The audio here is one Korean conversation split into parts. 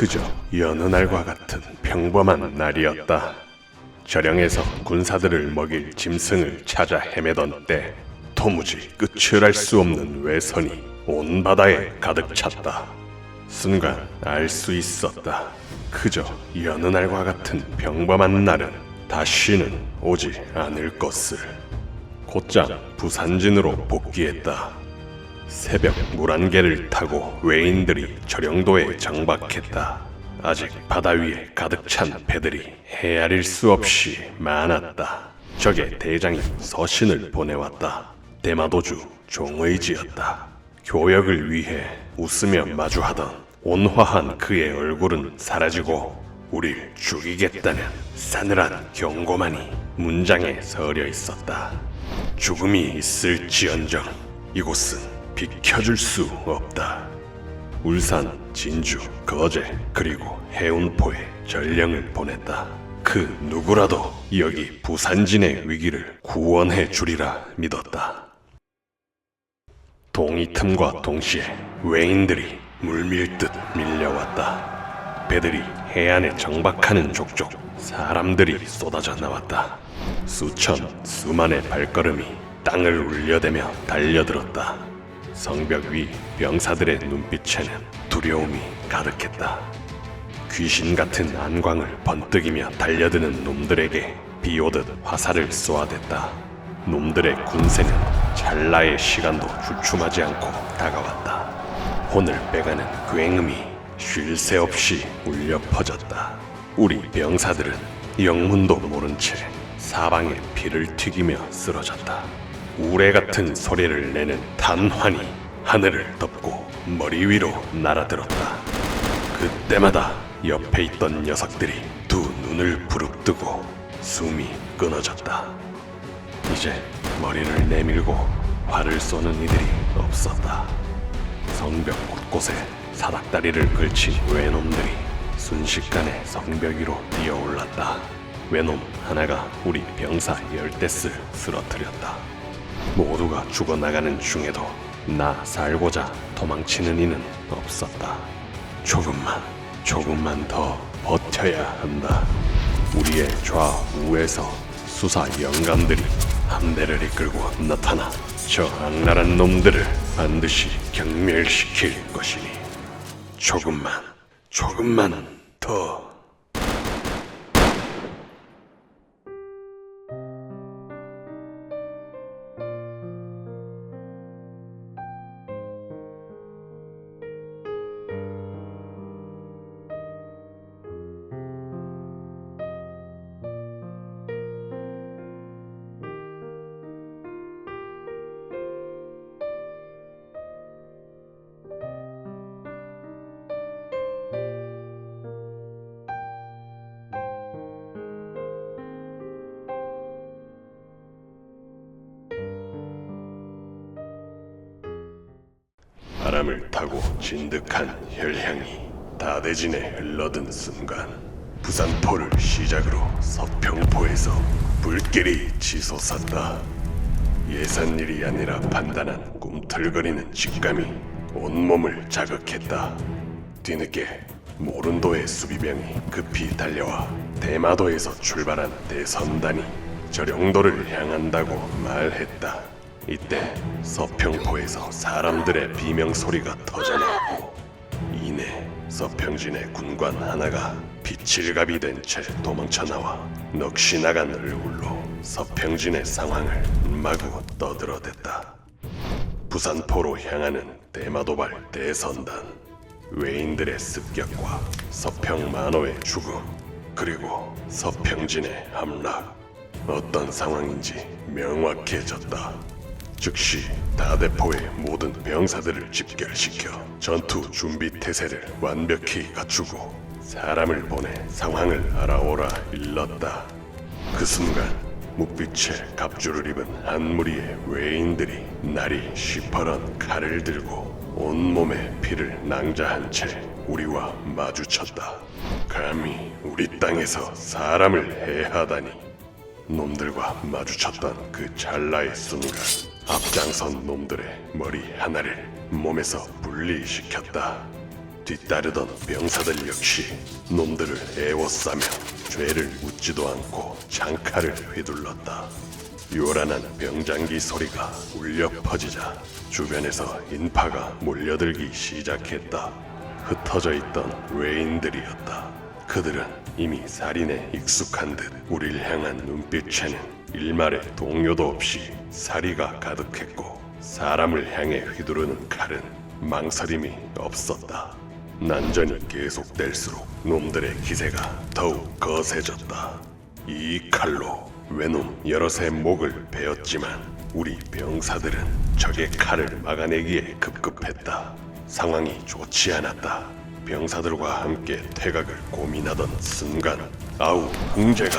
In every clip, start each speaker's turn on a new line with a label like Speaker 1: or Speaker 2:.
Speaker 1: 그저 여느 날과 같은 평범한 날이었다. 저령에서 군사들을 먹일 짐승을 찾아 헤매던 때 도무지 끝을 알 수 없는 외선이 온 바다에 가득 찼다. 순간 알 수 있었다. 그저 여느 날과 같은 평범한 날은 다시는 오지 않을 것을. 곧장 부산진으로 복귀했다. 새벽 물안개를 타고 외인들이 저령도에 정박했다. 아직 바다 위에 가득 찬 배들이 헤아릴 수 없이 많았다. 적의 대장이 서신을 보내왔다. 대마도주 종의지였다. 교역을 위해 웃으며 마주하던 온화한 그의 얼굴은 사라지고 우릴 죽이겠다는 싸늘한 경고만이 문장에 서려 있었다. 죽음이 있을지언정 이곳은 비켜줄 수 없다. 울산, 진주, 거제 그리고 해운포에 전령을 보냈다. 그 누구라도 여기 부산진의 위기를 구원해 주리라 믿었다. 동이 틈과 동시에 외인들이 물밀듯 밀려왔다. 배들이 해안에 정박하는 족족 사람들이 쏟아져 나왔다. 수천, 수만의 발걸음이 땅을 울려대며 달려들었다. 성벽 위 병사들의 눈빛에는 두려움이 가득했다. 귀신 같은 안광을 번뜩이며 달려드는 놈들에게 비오듯 화살을 쏘아댔다. 놈들의 군세는 찰나의 시간도 주춤하지 않고 다가왔다. 혼을 빼가는 굉음이 쉴 새 없이 울려 퍼졌다. 우리 병사들은 영문도 모른 채 사방에 피를 튀기며 쓰러졌다. 우레 같은 소리를 내는 단환이 하늘을 덮고 머리 위로 날아들었다. 그때마다 옆에 있던 녀석들이 두 눈을 부릅뜨고 숨이 끊어졌다. 이제 머리를 내밀고 활을 쏘는 이들이 없었다. 성벽 곳곳에 사닥다리를 걸친 외놈들이 순식간에 성벽 위로 뛰어올랐다. 외놈 하나가 우리 병사 열댓을 쓰러뜨렸다. 모두가 죽어나가는 중에도 나 살고자 도망치는 이는 없었다. 조금만, 조금만 더 버텨야 한다. 우리의 좌우에서 수사 영감들이 함대를 이끌고 나타나 저 악랄한 놈들을 반드시 경멸시킬 것이니 조금만, 조금만 더. 바람을 타고 진득한 혈향이 다대진에 흘러든 순간 부산포를 시작으로 서평포에서 불길이 치솟았다. 예산 일이 아니라 판단한 꿈틀거리는 직감이 온몸을 자극했다. 뒤늦게 모른도의 수비병이 급히 달려와 대마도에서 출발한 대선단이 저령도를 향한다고 말했다. 이때 서평포에서 사람들의 비명 소리가 터져나오고 이내 서평진의 군관 하나가 피칠갑이 된 채 도망쳐 나와 넋이 나간 얼굴로 서평진의 상황을 마구 떠들어댔다. 부산포로 향하는 대마도발 대선단 외인들의 습격과 서평 만호의 죽음 그리고 서평진의 함락 어떤 상황인지 명확해졌다. 즉시 다대포의 모든 병사들을 집결시켜 전투 준비 태세를 완벽히 갖추고 사람을 보내 상황을 알아오라 일렀다. 그 순간 묵빛에 갑주를 입은 한 무리의 외인들이 날이 시퍼런 칼을 들고 온몸에 피를 낭자한 채 우리와 마주쳤다. 감히 우리 땅에서 사람을 해하다니. 놈들과 마주쳤던 그 찰나의 순간 앞장선 놈들의 머리 하나를 몸에서 분리시켰다. 뒤따르던 병사들 역시 놈들을 애워싸며 죄를 묻지도 않고 장칼을 휘둘렀다. 요란한 병장기 소리가 울려 퍼지자 주변에서 인파가 몰려들기 시작했다. 흩어져 있던 외인들이었다. 그들은 이미 살인에 익숙한 듯 우릴 향한 눈빛에는 일말의 동요도 없이 사리가 가득했고 사람을 향해 휘두르는 칼은 망설임이 없었다. 난전이 계속될수록 놈들의 기세가 더욱 거세졌다. 이 칼로 외놈 여럿의 목을 베었지만 우리 병사들은 적의 칼을 막아내기에 급급했다. 상황이 좋지 않았다. 병사들과 함께 퇴각을 고민하던 순간 아우 궁제가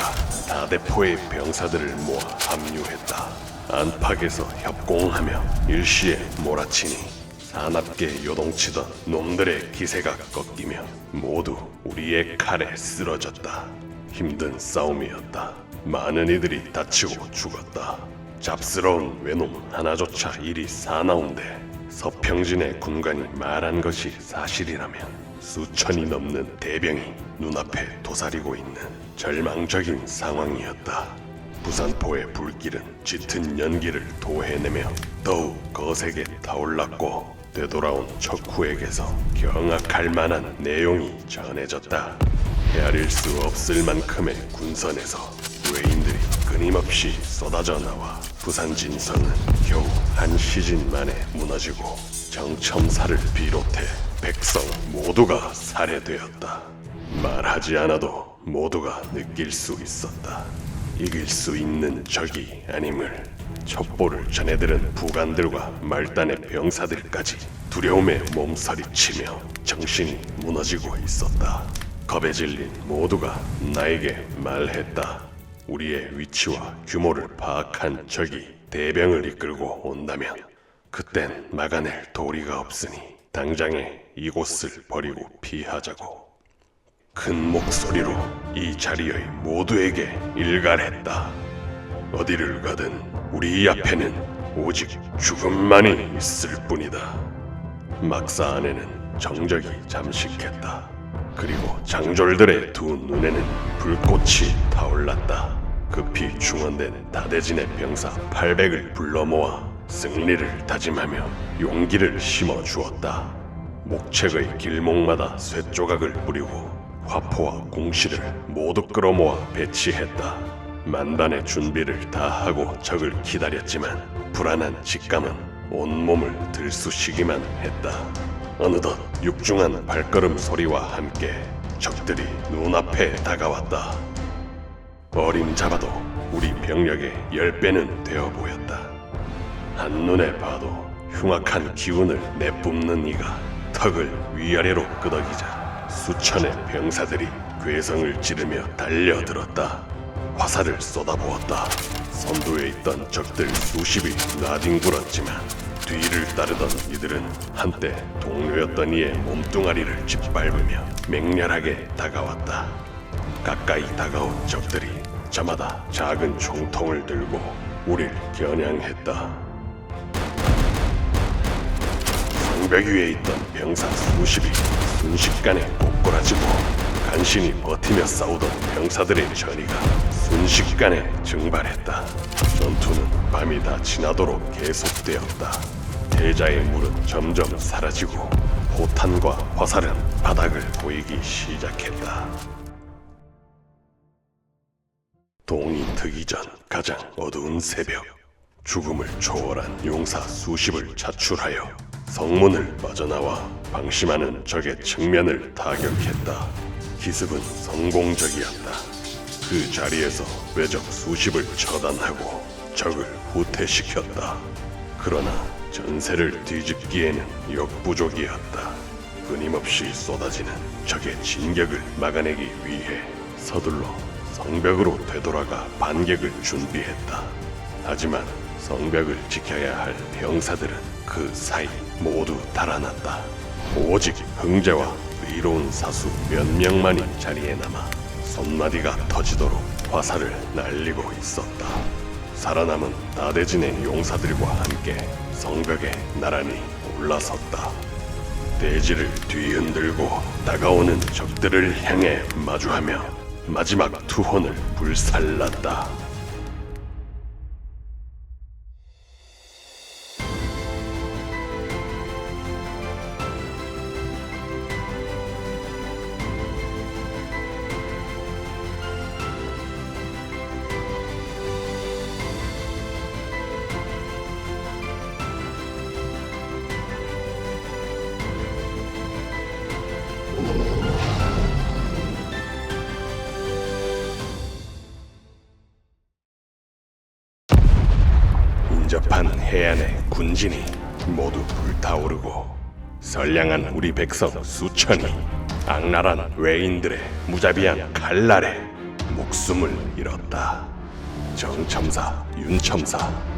Speaker 1: 다대포의 병사들을 모아 합류했다. 안팎에서 협공하며 일시에 몰아치니 사납게 요동치던 놈들의 기세가 꺾이며 모두 우리의 칼에 쓰러졌다. 힘든 싸움이었다. 많은 이들이 다치고 죽었다. 잡스러운 외놈 하나조차 일이 사나운데 서평진의 군관이 말한 것이 사실이라면 수천이 넘는 대병이 눈앞에 도사리고 있는 절망적인 상황이었다. 부산포의 불길은 짙은 연기를 도해내며 더욱 거세게 타올랐고 되돌아온 척후에게서 경악할 만한 내용이 전해졌다. 헤아릴 수 없을 만큼의 군선에서 외인들이 끊임없이 쏟아져 나와 부산 진성은 겨우 한 시즌 만에 무너지고 정첨사를 비롯해 백성 모두가 살해되었다. 말하지 않아도 모두가 느낄 수 있었다. 이길 수 있는 적이 아님을 첩보를 전해들은 부관들과 말단의 병사들까지 두려움에 몸서리치며 정신이 무너지고 있었다. 겁에 질린 모두가 나에게 말했다. 우리의 위치와 규모를 파악한 적이 대병을 이끌고 온다면 그땐 막아낼 도리가 없으니 당장에 이곳을 버리고 피하자고. 큰 목소리로 이 자리의 모두에게 일갈했다. 어디를 가든 우리 앞에는 오직 죽음만이 있을 뿐이다. 막사 안에는 정적이 잠식했다. 그리고 장졸들의 두 눈에는 불꽃이 타올랐다. 급히 중원된 다대진의 병사 800을 불러 모아 승리를 다짐하며 용기를 심어 주었다. 목책의 길목마다 쇠조각을 뿌리고 화포와 공시를 모두 끌어모아 배치했다. 만반의 준비를 다 하고 적을 기다렸지만 불안한 직감은 온몸을 들쑤시기만 했다. 어느덧 육중한 발걸음 소리와 함께 적들이 눈앞에 다가왔다. 어림잡아도 우리 병력의 열 배는 되어 보였다. 한눈에 봐도 흉악한 기운을 내뿜는 이가 턱을 위아래로 끄덕이자 수천의 병사들이 괴성을 지르며 달려들었다. 화살을 쏟아부었다. 선두에 있던 적들 수십이 나뒹굴었지만 뒤를 따르던 이들은 한때 동료였던 이의 몸뚱아리를 짓밟으며 맹렬하게 다가왔다. 가까이 다가온 적들이 저마다 작은 총통을 들고 우릴 겨냥했다. 성벽 위에 있던 병사 수십이 순식간에 꼬꾸라지고 간신히 버티며 싸우던 병사들의 전의가 순식간에 증발했다. 전투는 밤이 다 지나도록 계속되었다. 대자의 물은 점점 사라지고 포탄과 화살은 바닥을 보이기 시작했다. 동이 트기 전 가장 어두운 새벽 죽음을 초월한 용사 수십을 차출하여 성문을 빠져나와 방심하는 적의 측면을 타격했다. 기습은 성공적이었다. 그 자리에서 외적 수십을 처단하고 적을 후퇴시켰다. 그러나 전세를 뒤집기에는 역부족이었다. 끊임없이 쏟아지는 적의 진격을 막아내기 위해 서둘러 성벽으로 되돌아가 반격을 준비했다. 하지만 성벽을 지켜야 할 병사들은 그 사이 모두 달아났다. 오직 흥재와 의로운 사수 몇 명만이 자리에 남아 손마디가 터지도록 화살을 날리고 있었다. 살아남은 다대진의 용사들과 함께 성벽에 나란히 올라섰다. 대지를 뒤흔들고 다가오는 적들을 향해 마주하며 마지막 투혼을 불살랐다. 인접한 해안의 군진이 모두 불타오르고 선량한 우리 백성 수천이 악랄한 외인들의 무자비한 칼날에 목숨을 잃었다. 정첨사, 윤첨사,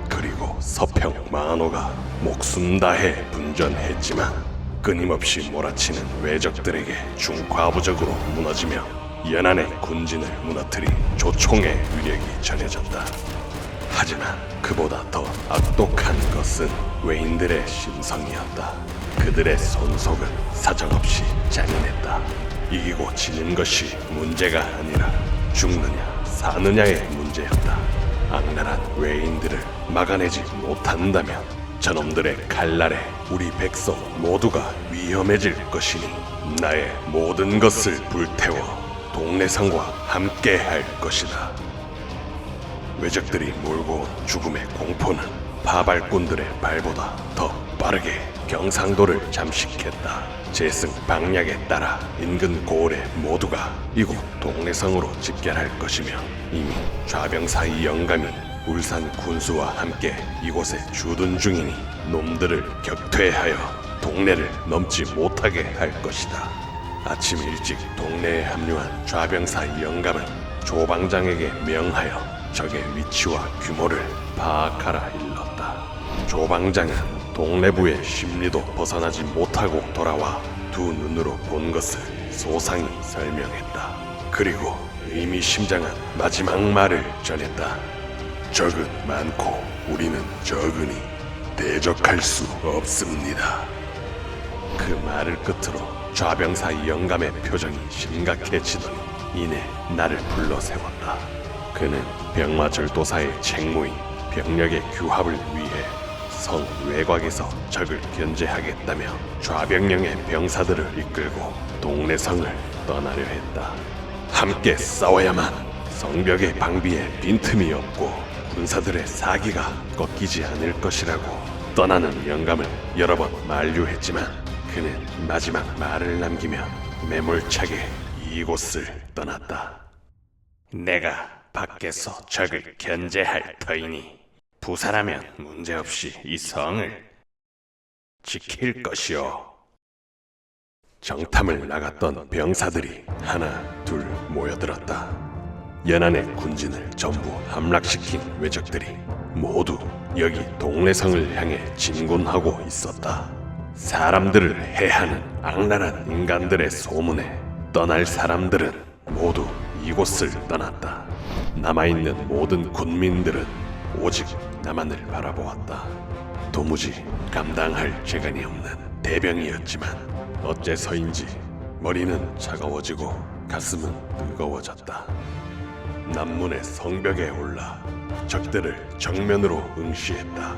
Speaker 1: 그리고 서평 만호가 목숨 다해 분전했지만 끊임없이 몰아치는 외적들에게 중과부적으로 무너지며 연안의 군진을 무너뜨린 조총의 위력이 전해졌다. 하지만 그보다 더 악독한 것은 외인들의 심성이었다. 그들의 손속은 사정없이 잔인했다. 이기고 지는 것이 문제가 아니라 죽느냐 사느냐의 문제였다. 악랄한 외인들을 막아내지 못한다면 저놈들의 칼날에 우리 백성 모두가 위험해질 것이니 나의 모든 것을 불태워 동래성과 함께 할 것이다. 외적들이 몰고 온 죽음의 공포는 파발꾼들의 발보다 더 빠르게 경상도를 잠식했다. 재승 방략에 따라 인근 고을의 모두가 이곳 동래성으로 집결할 것이며 이미 좌병사의 영감이 울산 군수와 함께 이곳에 주둔 중이니 놈들을 격퇴하여 동네를 넘지 못하게 할 것이다. 아침 일찍 동네에 합류한 좌병사 영감은 조방장에게 명하여 적의 위치와 규모를 파악하라 일렀다. 조방장은 동래부의 심리도 벗어나지 못하고 돌아와 두 눈으로 본 것을 소상히 설명했다. 그리고 의미심장한 마지막 말을 전했다. 적은 많고 우리는 적으니 대적할 수 없습니다. 그 말을 끝으로 좌병사 영감의 표정이 심각해지더니 이내 나를 불러 세웠다. 그는 병마절도사의 책무인 병력의 규합을 위해 성 외곽에서 적을 견제하겠다며 좌병령의 병사들을 이끌고 동래성을 떠나려 했다. 함께 싸워야만 성벽의 방비에 빈틈이 없고 군사들의 사기가 꺾이지 않을 것이라고 떠나는 영감을 여러 번 만류했지만 그는 마지막 말을 남기며 매몰차게 이곳을 떠났다. 내가 밖에서 적을 견제할 터이니 부사라면 문제없이 이 성을 지킬 것이오. 정탐을 나갔던 병사들이 하나 둘 모여들었다. 연안의 군진을 전부 함락시킨 외적들이 모두 여기 동래성을 향해 진군하고 있었다. 사람들을 해하는 악랄한 인간들의 소문에 떠날 사람들은 모두 이곳을 떠났다. 남아있는 모든 군민들은 오직 나만을 바라보았다. 도무지 감당할 재간이 없는 대병이었지만 어째서인지 머리는 차가워지고 가슴은 뜨거워졌다. 남문의 성벽에 올라 적들을 정면으로 응시했다.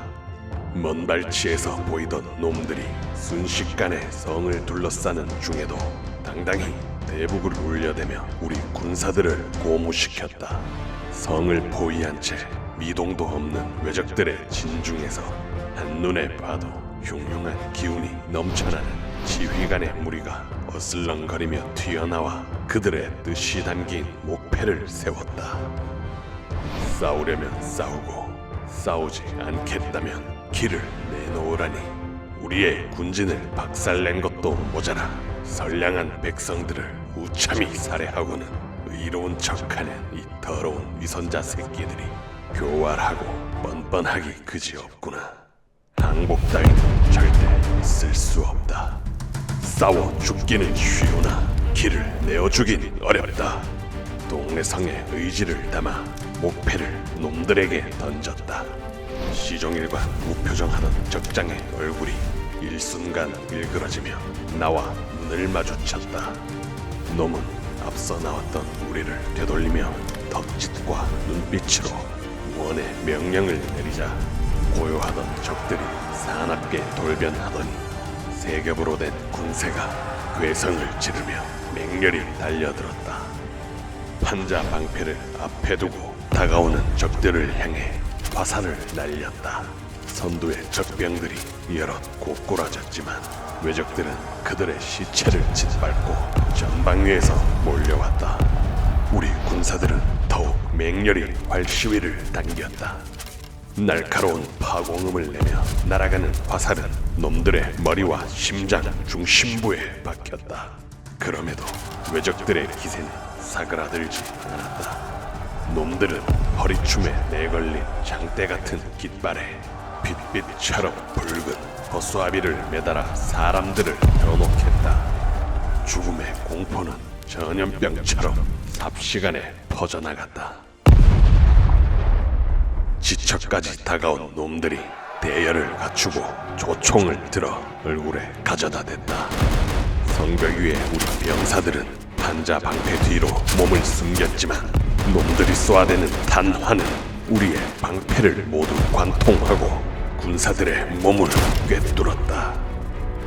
Speaker 1: 먼 발치에서 보이던 놈들이 순식간에 성을 둘러싸는 중에도 당당히 대북을 울려대며 우리 군사들을 고무시켰다. 성을 포위한 채 미동도 없는 외적들의 진중에서 한눈에 봐도 흉흉한 기운이 넘쳐나는 지휘관의 무리가 어슬렁거리며 튀어나와 그들의 뜻이 담긴 목패를 세웠다. 싸우려면 싸우고 싸우지 않겠다면 길을 내놓으라니 우리의 군진을 박살낸 것도 모자라 선량한 백성들을 우참히 살해하고는 의로운 척하는 이 더러운 위선자 새끼들이 교활하고 뻔뻔하기 그지없구나. 항복 따위는 절대 있을 수 없다. 싸워 죽기는 쉬우나 길을 내어주긴 어렵다. 동래성의 의지를 담아 목패를 놈들에게 던졌다. 시종일관 무표정하던 적장의 얼굴이 일순간 일그러지며 나와 눈을 마주쳤다. 놈은 앞서 나왔던 우리를 되돌리며 덕짓과 눈빛으로 원의 명령을 내리자 고요하던 적들이 사납게 돌변하더니 세 겹으로 된 군세가 괴성을 지르며 맹렬히 달려들었다. 판자 방패를 앞에 두고 다가오는 적들을 향해 화살을 날렸다. 선두의 적병들이 여럿 고꾸라졌지만 외적들은 그들의 시체를 짓밟고 전방위에서 몰려왔다. 우리 군사들은 더욱 맹렬히 활시위를 당겼다. 날카로운 파공음을 내며 날아가는 화살은 놈들의 머리와 심장 중심부에 박혔다. 그럼에도 외적들의 기세는 사그라들지 않았다. 놈들은 허리춤에 내걸린 장대 같은 깃발에 빛빛처럼 붉은 허수아비를 매달아 사람들을 현혹했다. 죽음의 공포는 전염병처럼 삽시간에 퍼져나갔다. 지척까지 다가온 놈들이 대열을 갖추고 조총을 들어 얼굴에 가져다 댔다. 성벽 위에 우리 병사들은 판자 방패 뒤로 몸을 숨겼지만 놈들이 쏘아대는 단화는 우리의 방패를 모두 관통하고 군사들의 몸을 꿰뚫었다.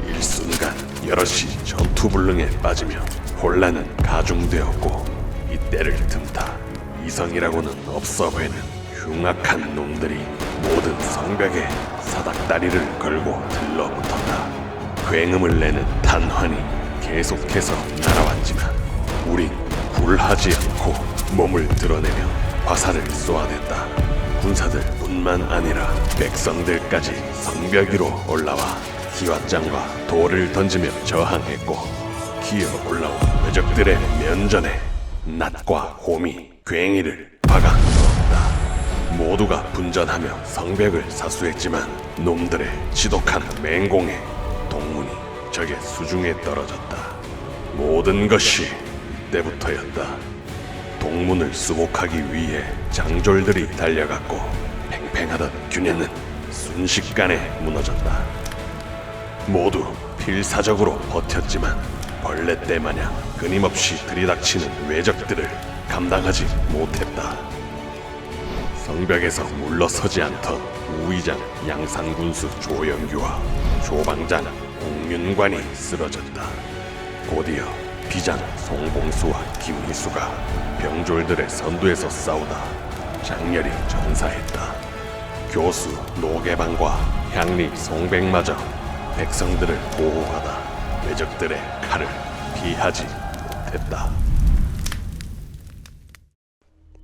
Speaker 1: 일순간 여럿이 전투불능에 빠지며 혼란은 가중되었고 이때를 틈타 이성이라고는 없어 보이는 흉악한 놈들이 모든 성벽에 사닥다리를 걸고 들러붙었다. 굉음을 내는 탄환이 계속해서 날아왔지만 우린 굴하지 않고 몸을 드러내며 화살을 쏘아댔다. 군사들뿐만 아니라 백성들까지 성벽 위로 올라와 기왓장과 돌을 던지며 저항했고 기어 올라온 외적들의 면전에 낫과 곰이 괭이를 박아 넣었다. 모두가 분전하며 성벽을 사수했지만 놈들의 지독한 맹공에 동문이 적의 수중에 떨어졌다. 모든 것이 이때부터였다. 동문을 수복하기 위해 장졸들이 달려갔고 팽팽하던 균형은 순식간에 무너졌다. 모두 필사적으로 버텼지만 벌레떼 마냥 끊임없이 들이닥치는 외적들을 감당하지 못했다. 성벽에서 물러서지 않던 우의장 양산군수 조영규와 조방장 공윤관이 쓰러졌다. 곧이어 비장 송봉수와 김희수가 병졸들의 선두에서 싸우다 장렬히 전사했다. 교수 노계방과 향리 송백마저 백성들을 보호하다 외적들의 칼을 피하지 못했다.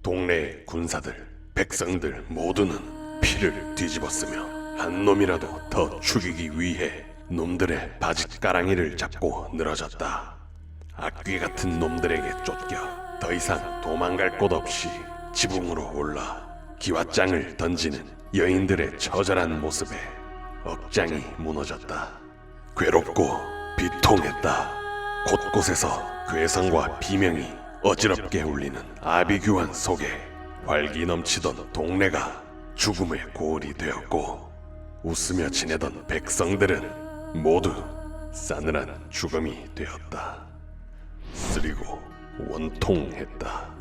Speaker 1: 동네의 군사들, 백성들 모두는 피를 뒤집었으며 한 놈이라도 더 죽이기 위해 놈들의 바짓가랑이를 잡고 늘어졌다. 악귀 같은 놈들에게 쫓겨 더 이상 도망갈 곳 없이 지붕으로 올라 기왓장을 던지는 여인들의 처절한 모습에 억장이 무너졌다. 괴롭고 비통했다. 곳곳에서 괴성과 비명이 어지럽게 울리는 아비규환 속에 활기 넘치던 동네가 죽음의 고을이 되었고 웃으며 지내던 백성들은 모두 싸늘한 죽음이 되었다. 쓰리고 원통했다.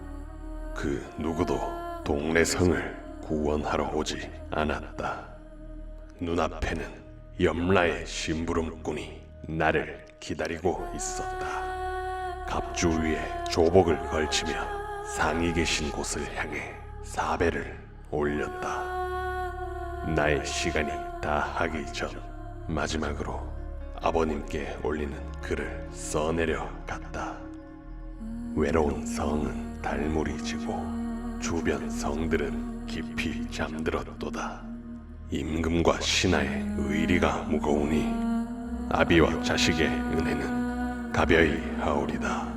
Speaker 1: 그 누구도 동네 성을 구원하러 오지 않았다. 눈앞에는 염라의 심부름꾼이 나를 기다리고 있었다. 갑주 위에 조복을 걸치며 상이 계신 곳을 향해 사배를 올렸다. 나의 시간이 다 하기 전 마지막으로 아버님께 올리는 글을 써내려 갔다. 외로운 성은 달물이 지고 주변 성들은 깊이 잠들었도다. 임금과 신하의 의리가 무거우니 아비와 자식의 은혜는 가벼이 하오리다.